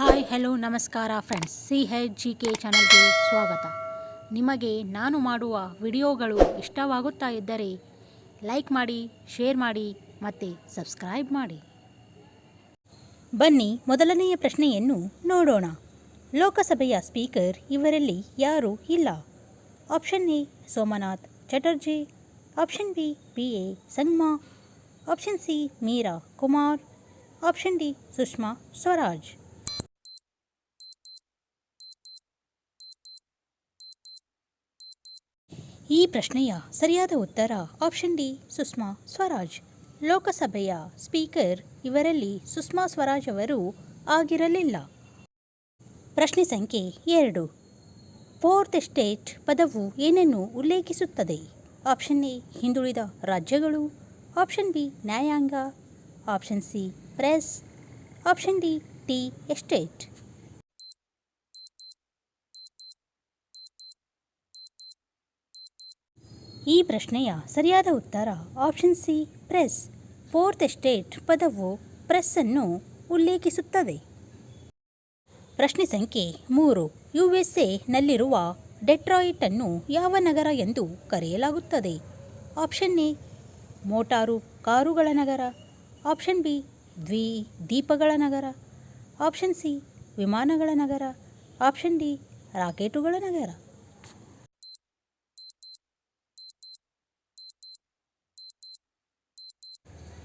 Hi hello ನಮಸ್ಕಾರ friends C H G K ಚಾನಲ್ಗೆ ಸ್ವಾಗತ. ನಿಮಗೆ ನಾನು ಮಾಡುವ ವಿಡಿಯೋಗಳು ಇಷ್ಟವಾಗುತ್ತಾ ಇದ್ದರೆ ಲೈಕ್ ಮಾಡಿ ಶೇರ್ ಮಾಡಿ ಮತ್ತು ಸಬ್ಸ್ಕ್ರೈಬ್ ಮಾಡಿ. ಬನ್ನಿ, ಮೊದಲನೆಯ ಪ್ರಶ್ನೆಯನ್ನು ನೋಡೋಣ. ಲೋಕಸಭೆಯ ಸ್ಪೀಕರ್ ಇವರಲ್ಲಿ ಯಾರೂ ಇಲ್ಲ. Option A Somnath Chatterjee. Option B B A Sangma. Option C Meira Kumar. Option D Sushma Swaraj. ಈ ಪ್ರಶ್ನೆಯ ಸರಿಯಾದ ಉತ್ತರ ಆಪ್ಷನ್ ಡಿ ಸುಷ್ಮಾ ಸ್ವರಾಜ್. ಲೋಕಸಭೆಯ ಸ್ಪೀಕರ್ ಇವರಲ್ಲಿ ಸುಷ್ಮಾ ಸ್ವರಾಜ್ ಅವರು ಆಗಿರಲಿಲ್ಲ. ಪ್ರಶ್ನೆ ಸಂಖ್ಯೆ ಎರಡು. ಫೋರ್ತ್ ಎಸ್ಟೇಟ್ ಪದವು ಏನನ್ನು ಉಲ್ಲೇಖಿಸುತ್ತದೆ? ಆಪ್ಷನ್ ಎ ಹಿಂದುಳಿದ ರಾಜ್ಯಗಳು. ಆಪ್ಷನ್ ಬಿ ನ್ಯಾಯಾಂಗ. Option C press option D tea estate ಈ ಪ್ರಶ್ನೆಯ ಸರಿಯಾದ ಉತ್ತರ option C press fourth estate ಪದವು ಪ್ರೆಸ್ ಅನ್ನು ಉಲ್ಲೇಖಿಸುತ್ತದೆ. ಪ್ರಶ್ನೆ ಸಂಖ್ಯೆ ಮೂರು ಯು ಎಸ್ ಎನಲ್ಲಿರುವ ಡೆಟ್ರಾಯಿಟ್ ಅನ್ನು ಯಾವ ನಗರ ಎಂದು ಕರೆಯಲಾಗುತ್ತದೆ? ಆಪ್ಷನ್ ಎ ಮೋಟಾರು ಕಾರುಗಳ ನಗರ. ಆಪ್ಷನ್ ಬಿ ದ್ವಿ ದೀಪಗಳ ನಗರ. ಆಪ್ಷನ್ ಸಿ ವಿಮಾನಗಳ ನಗರ. ಆಪ್ಷನ್ ಡಿ ರಾಕೆಟುಗಳ ನಗರ.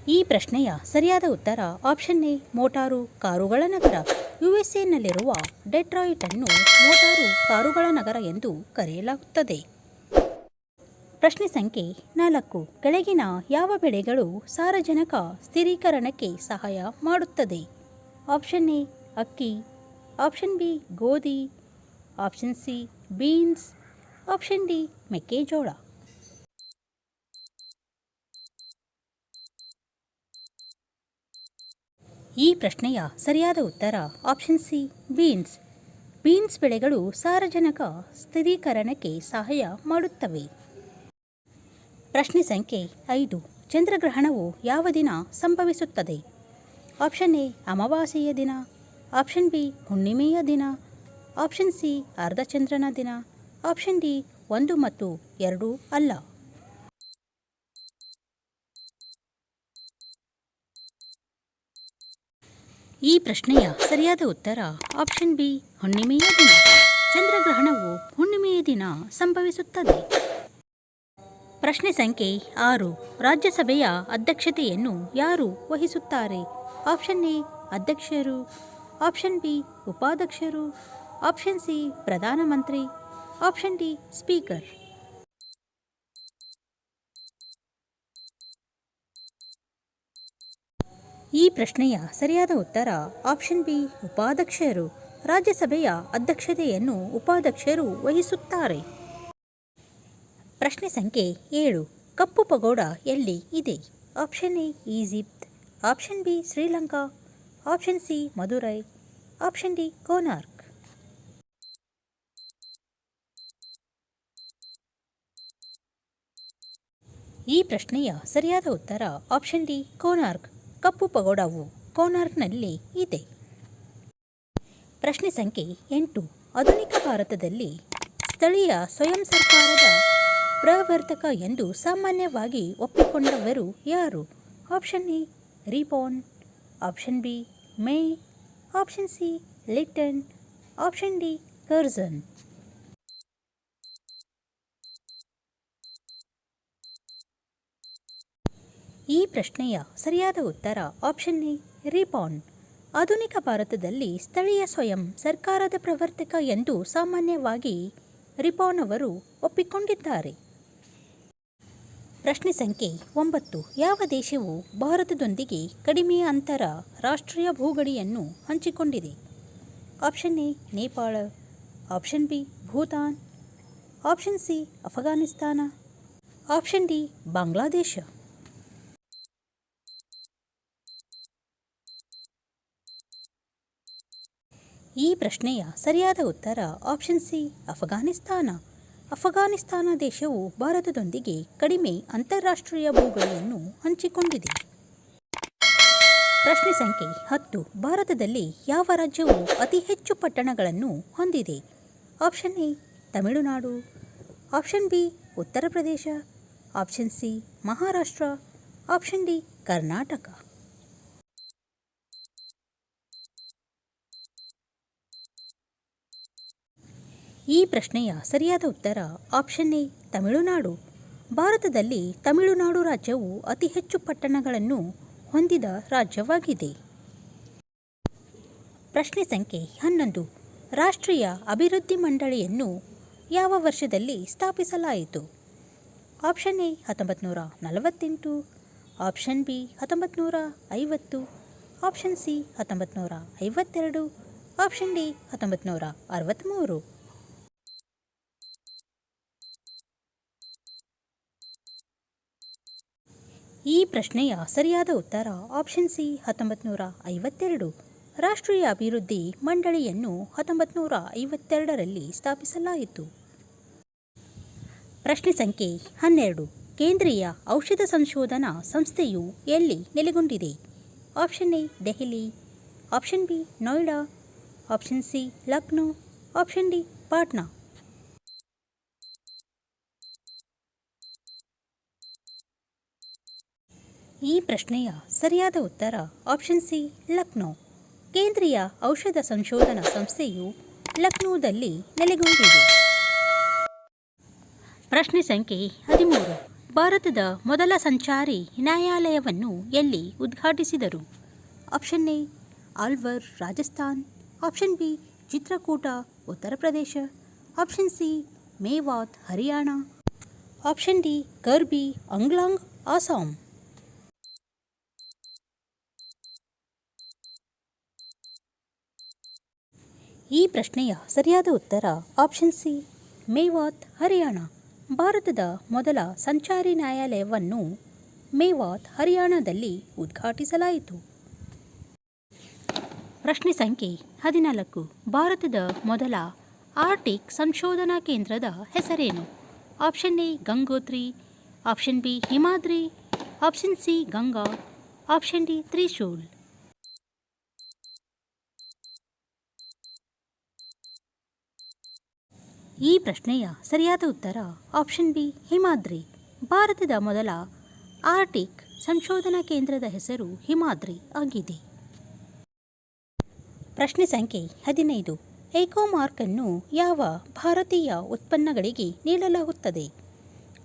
ಈ ಪ್ರಶ್ನೆಯ ಸರಿಯಾದ ಉತ್ತರ ಆಪ್ಷನ್ ಎ, ಮೋಟಾರು ಕಾರುಗಳ ನಗರ. ಯು ಎಸ್ ಎನಲ್ಲಿರುವ ಡೆಟ್ರಾಯಿಟ್ ಅನ್ನು ಮೋಟಾರು ಕಾರುಗಳ ನಗರ ಎಂದು ಕರೆಯಲಾಗುತ್ತದೆ. ಪ್ರಶ್ನೆ ಸಂಖ್ಯೆ ನಾಲ್ಕು, ಕೆಳಗಿನ ಯಾವ ಬೆಳೆಗಳು ಸಾರಜನಕ ಸ್ಥಿರೀಕರಣಕ್ಕೆ ಸಹಾಯ ಮಾಡುತ್ತದೆ? ಆಪ್ಷನ್ ಎ, ಅಕ್ಕಿ. ಆಪ್ಷನ್ ಬಿ, ಗೋಧಿ. Option C beans option D, ಮೆಕ್ಕೆಜೋಳ. ಈ ಪ್ರಶ್ನೆಯ ಸರಿಯಾದ ಉತ್ತರ ಆಪ್ಷನ್ ಸಿ ಬೀನ್ಸ್ ಬೀನ್ಸ್ ಬೆಳೆಗಳು ಸಾರಜನಕ ಸ್ಥಿರೀಕರಣಕ್ಕೆ ಸಹಾಯ ಮಾಡುತ್ತವೆ. ಪ್ರಶ್ನೆ ಸಂಖ್ಯೆ ಐದು. ಚಂದ್ರಗ್ರಹಣವು ಯಾವ ದಿನ ಸಂಭವಿಸುತ್ತದೆ? ಆಪ್ಷನ್ ಎ ಅಮಾವಾಸ್ಯೆಯ ದಿನ. ಆಪ್ಷನ್ ಬಿ ಹುಣ್ಣಿಮೆಯ ದಿನ. ಆಪ್ಷನ್ ಸಿ ಅರ್ಧಚಂದ್ರನ ದಿನ. ಆಪ್ಷನ್ ಡಿ ಒಂದು ಮತ್ತು ಎರಡು ಅಲ್ಲ. ಈ ಪ್ರಶ್ನೆಯ ಸರಿಯಾದ ಉತ್ತರ ಆಪ್ಷನ್ ಬಿ ಹುಣ್ಣಿಮೆಯ ದಿನ. ಚಂದ್ರಗ್ರಹಣವು ಹುಣ್ಣಿಮೆಯ ದಿನ ಸಂಭವಿಸುತ್ತದೆ. ಪ್ರಶ್ನೆ ಸಂಖ್ಯೆ ಆರು, ರಾಜ್ಯಸಭೆಯ ಅಧ್ಯಕ್ಷತೆಯನ್ನು ಯಾರು ವಹಿಸುತ್ತಾರೆ? ಆಪ್ಷನ್ ಎ ಅಧ್ಯಕ್ಷರು. ಆಪ್ಷನ್ ಬಿ ಉಪಾಧ್ಯಕ್ಷರು. ಆಪ್ಷನ್ ಸಿ ಪ್ರಧಾನಮಂತ್ರಿ. ಆಪ್ಷನ್ ಡಿ ಸ್ಪೀಕರ್ ಈ ಪ್ರಶ್ನೆಯ ಸರಿಯಾದ ಉತ್ತರ ಆಪ್ಷನ್ ಬಿ, ಉಪಾಧ್ಯಕ್ಷರು. ರಾಜ್ಯಸಭೆಯ ಅಧ್ಯಕ್ಷತೆಯನ್ನು ಉಪಾಧ್ಯಕ್ಷರು ವಹಿಸುತ್ತಾರೆ. ಪ್ರಶ್ನೆ ಸಂಖ್ಯೆ ಏಳು, ಕಪ್ಪು ಪಗೋಡ ಎಲ್ಲಿ ಇದೆ? Option A, Egypt. Option B, Sri Lanka. Option C Madurai option D, Konark. ಈ ಪ್ರಶ್ನೆಯ ಸರಿಯಾದ ಉತ್ತರ ಆಪ್ಷನ್ ಡಿ, ಕೋನಾರ್ಕ್. ಕಪ್ಪು ಪಗೋಡವು ಕೋನಾರ್ಕ್ನಲ್ಲಿ ಇದೆ. ಪ್ರಶ್ನೆ ಸಂಖ್ಯೆ ಎಂಟು. ಆಧುನಿಕ ಭಾರತದಲ್ಲಿ ಸ್ಥಳೀಯ ಸ್ವಯಂ ಸರ್ಕಾರದ ಪ್ರವರ್ತಕ ಎಂದು ಸಾಮಾನ್ಯವಾಗಿ ಒಪ್ಪಿಕೊಂಡವರು ಯಾರು? Option A Ripon option B, Mayo. Option C Lytton option D, Curzon. ಈ ಪ್ರಶ್ನೆಯ ಸರಿಯಾದ ಉತ್ತರ ಆಪ್ಷನ್ ಎ ರಿಪಾನ್ ಆಧುನಿಕ ಭಾರತದಲ್ಲಿ ಸ್ಥಳೀಯ ಸ್ವಯಂ ಸರ್ಕಾರದ ಪ್ರವರ್ತಕ ಎಂದು ಸಾಮಾನ್ಯವಾಗಿ ರಿಪಾನ್ ಅವರು ಒಪ್ಪಿಕೊಂಡಿದ್ದಾರೆ. ಪ್ರಶ್ನೆ ಸಂಖ್ಯೆ ಒಂಬತ್ತು. ಯಾವ ದೇಶವು ಭಾರತದೊಂದಿಗೆ ಕಡಿಮೆ ಅಂತರ ರಾಷ್ಟ್ರೀಯ ಭೂಗಡಿಯನ್ನು ಹಂಚಿಕೊಂಡಿದೆ? Option A, Nepal. Option B, Bhutan. Option C, Afghanistan. Option D, Bangladesh. ಈ ಪ್ರಶ್ನೆಯ ಸರಿಯಾದ ಉತ್ತರ ಆಪ್ಷನ್ ಸಿ ಅಫಘಾನಿಸ್ತಾನ. ಅಫಘಾನಿಸ್ತಾನ ದೇಶವು ಭಾರತದೊಂದಿಗೆ ಕಡಿಮೆ ಅಂತಾರಾಷ್ಟ್ರೀಯ ಭೂಗಡಿಯನ್ನು ಹಂಚಿಕೊಂಡಿದೆ. ಪ್ರಶ್ನೆ ಸಂಖ್ಯೆ ಹತ್ತು, ಭಾರತದಲ್ಲಿ ಯಾವ ರಾಜ್ಯವು ಅತಿ ಹೆಚ್ಚು ಪಟ್ಟಣಗಳನ್ನು ಹೊಂದಿದೆ? Option A Tamil Nadu. Option B Uttar Pradesh. Option C Maharashtra. Option D Karnataka. ಈ ಪ್ರಶ್ನೆಯ ಸರಿಯಾದ ಉತ್ತರ ಆಪ್ಷನ್ ಎ, ತಮಿಳುನಾಡು. ಭಾರತದಲ್ಲಿ ತಮಿಳುನಾಡು ರಾಜ್ಯವು ಅತಿ ಹೆಚ್ಚು ಪಟ್ಟಣಗಳನ್ನು ಹೊಂದಿದ ರಾಜ್ಯವಾಗಿದೆ. ಪ್ರಶ್ನೆ ಸಂಖ್ಯೆ ಹನ್ನೊಂದು. ರಾಷ್ಟ್ರೀಯ ಅಭಿವೃದ್ಧಿ ಮಂಡಳಿಯನ್ನು ಯಾವ ವರ್ಷದಲ್ಲಿ ಸ್ಥಾಪಿಸಲಾಯಿತು? ಆಪ್ಷನ್ ಎ ಹತ್ತೊಂಬತ್ತು ನೂರ ನಲವತ್ತೆಂಟು. ಆಪ್ಷನ್ ಬಿ ಹತ್ತೊಂಬತ್ತು ನೂರ ಐವತ್ತು. ಆಪ್ಷನ್ ಸಿ ಹತ್ತೊಂಬತ್ತು ನೂರ ಐವತ್ತೆರಡು. ಆಪ್ಷನ್ ಡಿ ಹತ್ತೊಂಬತ್ತು ನೂರ ಅರವತ್ತ್ಮೂರು. ಈ ಪ್ರಶ್ನೆಯ ಸರಿಯಾದ ಉತ್ತರ ಆಪ್ಷನ್ ಸಿ ಹತ್ತೊಂಬತ್ತು ನೂರ ಐವತ್ತೆರಡು ರಾಷ್ಟ್ರೀಯ ಅಭಿವೃದ್ಧಿ ಮಂಡಳಿಯನ್ನು ಹತ್ತೊಂಬತ್ತು ನೂರ ಐವತ್ತೆರಡರಲ್ಲಿ ಸ್ಥಾಪಿಸಲಾಯಿತು. ಪ್ರಶ್ನೆ ಸಂಖ್ಯೆ ಹನ್ನೆರಡು. ಕೇಂದ್ರೀಯ ಔಷಧ ಸಂಶೋಧನಾ ಸಂಸ್ಥೆಯು ಎಲ್ಲಿ ನೆಲೆಗೊಂಡಿದೆ? Option A Delhi option B Noida option C Lucknow option D Patna. ಈ ಪ್ರಶ್ನೆಯ ಸರಿಯಾದ ಉತ್ತರ ಆಪ್ಷನ್ ಸಿ ಲಕ್ನೋ. ಕೇಂದ್ರೀಯ ಔಷಧ ಸಂಶೋಧನಾ ಸಂಸ್ಥೆಯು ಲಕ್ನೋದಲ್ಲಿ ನೆಲೆಗೊಂಡಿದೆ. ಪ್ರಶ್ನೆ ಸಂಖ್ಯೆ ಹದಿಮೂರು. ಭಾರತದ ಮೊದಲ ಸಂಚಾರಿ ನ್ಯಾಯಾಲಯವನ್ನು ಎಲ್ಲಿ ಉದ್ಘಾಟಿಸಿದರು? Option A Alwar Rajasthan. Option B Chitrakoot, Uttar Pradesh. Option C Mewat, Haryana. Option D Karbi, Anglong Assam ಈ ಪ್ರಶ್ನೆಯ ಸರಿಯಾದ ಉತ್ತರ ಆಪ್ಷನ್ ಸಿ ಮೇವಾತ್, ಹರಿಯಾಣ. ಭಾರತದ ಮೊದಲ ಸಂಚಾರಿ ನ್ಯಾಯಾಲಯವನ್ನು ಮೇವಾತ್, ಹರಿಯಾಣದಲ್ಲಿ ಉದ್ಘಾಟಿಸಲಾಯಿತು. ಪ್ರಶ್ನೆ ಸಂಖ್ಯೆ ಹದಿನಾಲ್ಕು. ಭಾರತದ ಮೊದಲ ಆರ್ಟಿಕ್ ಸಂಶೋಧನಾ ಕೇಂದ್ರದ ಹೆಸರೇನು? Option A Gangotri. Option B Himadri. Option C Ganga. Option D Trishul. ಈ ಪ್ರಶ್ನೆಯ ಸರಿಯಾದ ಉತ್ತರ ಆಪ್ಷನ್ ಬಿ ಹಿಮಾದ್ರಿ. ಭಾರತದ ಮೊದಲ ಆರ್ಟಿಕ್ ಸಂಶೋಧನಾ ಕೇಂದ್ರದ ಹೆಸರು ಹಿಮಾದ್ರಿ ಆಗಿದೆ. ಪ್ರಶ್ನೆ ಸಂಖ್ಯೆ ಹದಿನೈದು. ಏಕೋಮಾರ್ಕ್ ಅನ್ನು ಯಾವ ಭಾರತೀಯ ಉತ್ಪನ್ನಗಳಿಗೆ ನೀಡಲಾಗುತ್ತದೆ?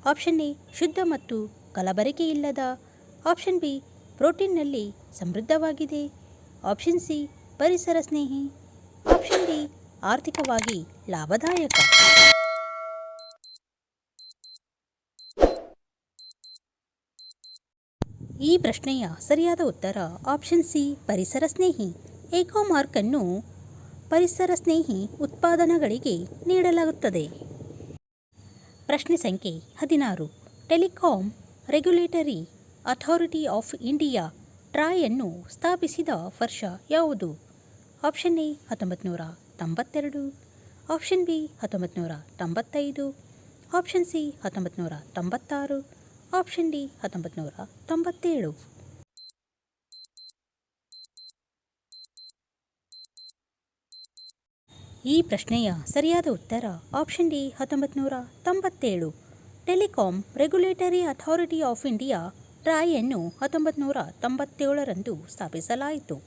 ಆಪ್ಷನ್ ಎ ಶುದ್ಧ ಮತ್ತು ಕಲಬರಿಕೆ ಇಲ್ಲದ. ಆಪ್ಷನ್ ಬಿ ಪ್ರೋಟೀನ್ನಲ್ಲಿ ಸಮೃದ್ಧವಾಗಿದೆ. ಆಪ್ಷನ್ ಸಿ ಪರಿಸರ ಸ್ನೇಹಿ. ಆಪ್ಷನ್ ಡಿ ಆರ್ಥಿಕವಾಗಿ ಲಾಭದಾಯಕ. ಈ ಪ್ರಶ್ನೆಯ ಸರಿಯಾದ ಉತ್ತರ ಆಪ್ಷನ್ ಸಿ ಪರಿಸರ ಸ್ನೇಹಿ. ಏಕೋಮಾರ್ಕ್ ಮಾರ್ಕನ್ನು ಪರಿಸರ ಸ್ನೇಹಿ ಉತ್ಪಾದನೆಗಳಿಗೆ ನೀಡಲಾಗುತ್ತದೆ. ಪ್ರಶ್ನೆ ಸಂಖ್ಯೆ ಹದಿನಾರು. Telecom regulatory authority of India ಟ್ರಾಯನ್ನು ಸ್ಥಾಪಿಸಿದ ವರ್ಷ ಯಾವುದು? ಆಪ್ಷನ್ ಎ ಹತ್ತೊಂಬತ್ತು ನೂರ ತೊಂಬತ್ತೆರಡು. ಆಪ್ಷನ್ ಬಿ ಹತ್ತೊಂಬತ್ತು ನೂರ ತೊಂಬತ್ತೈದು. ಆಪ್ಷನ್ ಸಿ ಹತ್ತೊಂಬತ್ತು ನೂರ ತೊಂಬತ್ತಾರು. ಆಪ್ಷನ್ ಡಿ ಹತ್ತೊಂಬತ್ತು ನೂರ ತೊಂಬತ್ತೇಳು. ಈ ಪ್ರಶ್ನೆಯ ಸರಿಯಾದ ಉತ್ತರ ಆಪ್ಷನ್ ಡಿ ಹತ್ತೊಂಬತ್ತು ನೂರ ತೊಂಬತ್ತೇಳು. Telecom regulatory authority of India ಟ್ರಾಯನ್ನು ಹತ್ತೊಂಬತ್ತು ನೂರ ತೊಂಬತ್ತೇಳರಂದು ಸ್ಥಾಪಿಸಲಾಯಿತು.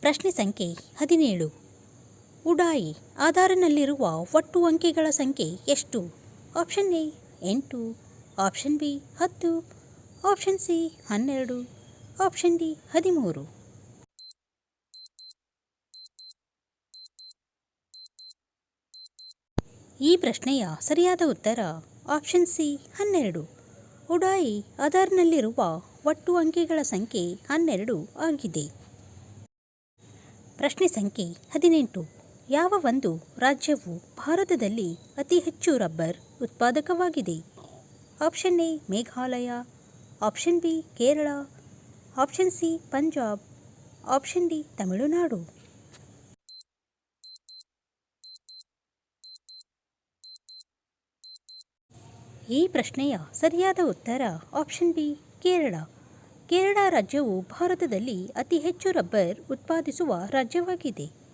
ಪ್ರಶ್ನೆ ಸಂಖ್ಯೆ ಹದಿನೇಳು. ಉಡಾಯಿ ಆಧಾರನಲ್ಲಿರುವ ಒಟ್ಟು ಅಂಕೆಗಳ ಸಂಖ್ಯೆ ಎಷ್ಟು? ಆಪ್ಷನ್ ಎ ಎಂಟು. ಆಪ್ಷನ್ ಬಿ ಹತ್ತು, ಆಪ್ಷನ್ ಸಿ ಹನ್ನೆರಡು, ಆಪ್ಷನ್ ಡಿ ಹದಿಮೂರು. ಈ ಪ್ರಶ್ನೆಯ ಸರಿಯಾದ ಉತ್ತರ ಆಪ್ಷನ್ ಸಿ ಹನ್ನೆರಡು. ಉಡಾಯಿ ಆಧಾರ್ನಲ್ಲಿರುವ ಒಟ್ಟು ಅಂಕೆಗಳ ಸಂಖ್ಯೆ ಹನ್ನೆರಡು ಆಗಿದೆ. ಪ್ರಶ್ನೆ ಸಂಖ್ಯೆ ಹದಿನೆಂಟು. ಯಾವ ಒಂದು ರಾಜ್ಯವು ಭಾರತದಲ್ಲಿ ಅತಿ ಹೆಚ್ಚು ರಬ್ಬರ್ ಉತ್ಪಾದಕವಾಗಿದೆ? Option A Meghalaya option B Kerala option C Punjab option D Tamil Nadu ಈ ಪ್ರಶ್ನೆಯ ಸರಿಯಾದ ಉತ್ತರ ಆಪ್ಷನ್ ಬಿ ಕೇರಳ ಕೇರಳ ರಾಜ್ಯವು ಭಾರತದಲ್ಲಿ ಅತಿ ಹೆಚ್ಚು ರಬ್ಬರ್ ಉತ್ಪಾದಿಸುವ ರಾಜ್ಯವಾಗಿದೆ.